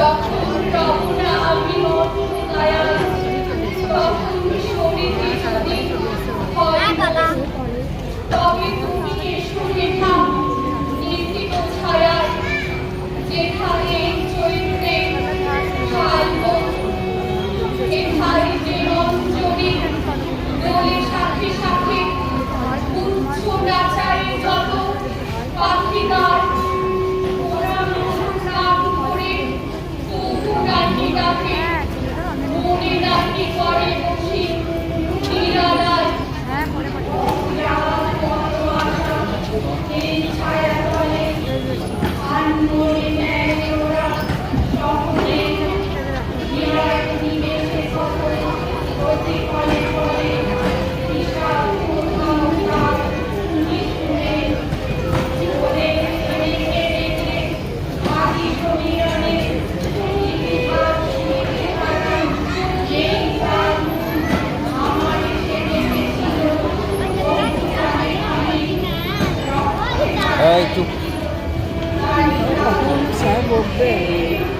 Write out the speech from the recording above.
হ্যাঁ, তবে đây sẽ vô về